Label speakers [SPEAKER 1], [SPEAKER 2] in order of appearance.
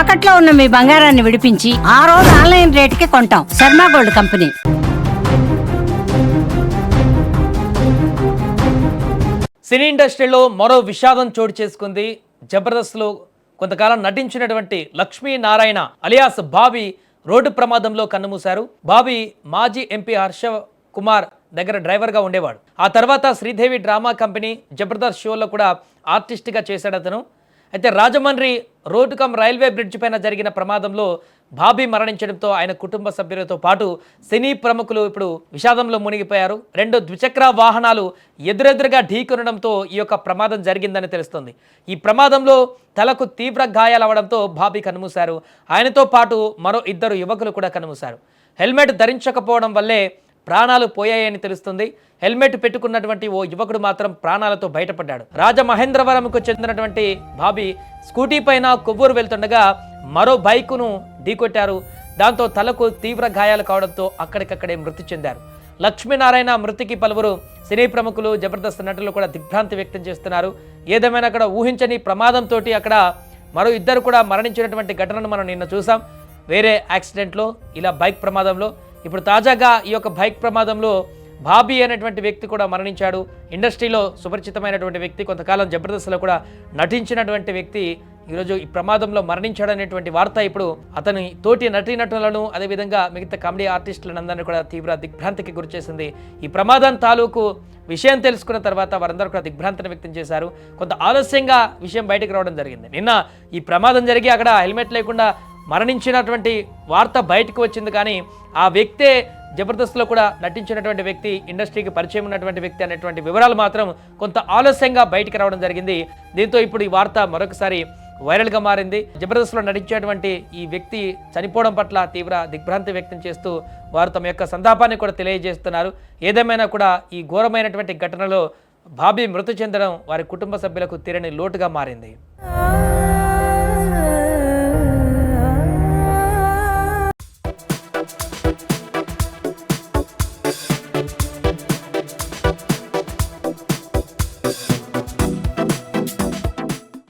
[SPEAKER 1] తాకట్లో ఉన్న మీ బంగారాన్ని విడిపించి ఆ రోజు ఆన్లైన్ రేటుకి కొంటాం. Sharma gold company.
[SPEAKER 2] సినీ ఇండస్ట్రీలో మరో విషాదం చోటు చేసుకుంది జబర్దస్త్లో. కొంతకాలం నటించినటువంటి లక్ష్మీ నారాయణ అలియాస్ బాబీ రోడ్డు ప్రమాదంలో కన్నుమూశారు. బాబీ మాజీ ఎంపీ హర్ష కుమార్ దగ్గర డ్రైవర్గా ఉండేవాడు. ఆ తర్వాత శ్రీదేవి డ్రామా కంపెనీ జబర్దస్త్ షోలో కూడా ఆర్టిస్ట్గా చేశాడు అతను. అయితే Rajahmundry road cum railway bridge పైన జరిగిన ప్రమాదంలో బాబీ మరణించడంతో ఆయన కుటుంబ సభ్యులతో పాటు సినీ ప్రముఖులు ఇప్పుడు విషాదంలో మునిగిపోయారు. రెండు ద్విచక్ర వాహనాలు ఎదురెదురుగా ఢీకొనడంతో ఈ యొక్క ప్రమాదం జరిగిందని తెలుస్తుంది. ఈ ప్రమాదంలో తలకు తీవ్ర గాయాలవడంతో బాబీ కనుమూశారు. ఆయనతో పాటు మరో ఇద్దరు యువకులు కూడా కనుమూశారు. హెల్మెట్ ధరించకపోవడం వల్లే ప్రాణాలు పోయాయని తెలుస్తుంది. హెల్మెట్ పెట్టుకున్నటువంటి ఓ యువకుడు మాత్రం ప్రాణాలతో బయటపడ్డాడు. రాజమహేంద్రవరంకు చెందినటువంటి బాబీ స్కూటీ పైన కొవ్వూరు వెళ్తుండగా మరో బైకును ఢీకొట్టారు. దాంతో తలకు తీవ్ర గాయాలు కావడంతో అక్కడికక్కడే మృతి చెందారు. లక్ష్మీనారాయణ మృతికి పలువురు సినీ ప్రముఖులు జబర్దస్త్ నటులు కూడా దిగ్భ్రాంతి వ్యక్తం చేస్తున్నారు. ఏదేమైనా అక్కడ ఊహించని ప్రమాదంతో అక్కడ మరో ఇద్దరు కూడా మరణించినటువంటి ఘటనను మనం నిన్న చూసాం. వేరే యాక్సిడెంట్లో ఇలా బైక్ ప్రమాదంలో ఇప్పుడు తాజాగా ఈ యొక్క బైక్ ప్రమాదంలో బాబీ అనేటువంటి వ్యక్తి కూడా మరణించాడు. ఇండస్ట్రీలో సుపరిచితమైనటువంటి వ్యక్తి కొంతకాలం జబర్దస్త్లో కూడా నటించినటువంటి వ్యక్తి ఈరోజు ఈ ప్రమాదంలో మరణించాడనేటువంటి వార్త ఇప్పుడు అతని తోటి నటీనటులను అదేవిధంగా మిగతా కామెడీ ఆర్టిస్టులను అందరినీ కూడా తీవ్ర దిగ్భ్రాంతికి గురిచేసింది ఈ ప్రమాదం తాలూకు విషయం తెలుసుకున్న తర్వాత వారందరూ కూడా దిగ్భ్రాంతిని వ్యక్తం చేశారు. కొంత ఆలస్యంగా విషయం బయటకు రావడం జరిగింది. నిన్న ఈ ప్రమాదం జరిగి అక్కడ హెల్మెట్ లేకుండా మరణించినటువంటి వార్త బయటకు వచ్చింది కానీ ఆ వ్యక్తే జబర్దస్త్లో కూడా నటించినటువంటి వ్యక్తి ఇండస్ట్రీకి పరిచయం ఉన్నటువంటి వ్యక్తి అనేటువంటి వివరాలు మాత్రం కొంత ఆలస్యంగా బయటికి రావడం జరిగింది. దీంతో ఇప్పుడు ఈ వార్త మరొకసారి వైరల్గా మారింది. జబర్దస్త్లో నటించేటువంటి ఈ వ్యక్తి చనిపోవడం పట్ల తీవ్ర దిగ్భ్రాంతి వ్యక్తం చేస్తూ వారు తమ యొక్క సంతాపాన్ని కూడా తెలియజేస్తున్నారు. ఏదేమైనా కూడా ఈ ఘోరమైనటువంటి ఘటనలో బాబీ మృతి చెందడం వారి కుటుంబ సభ్యులకు తీరని లోటుగా మారింది.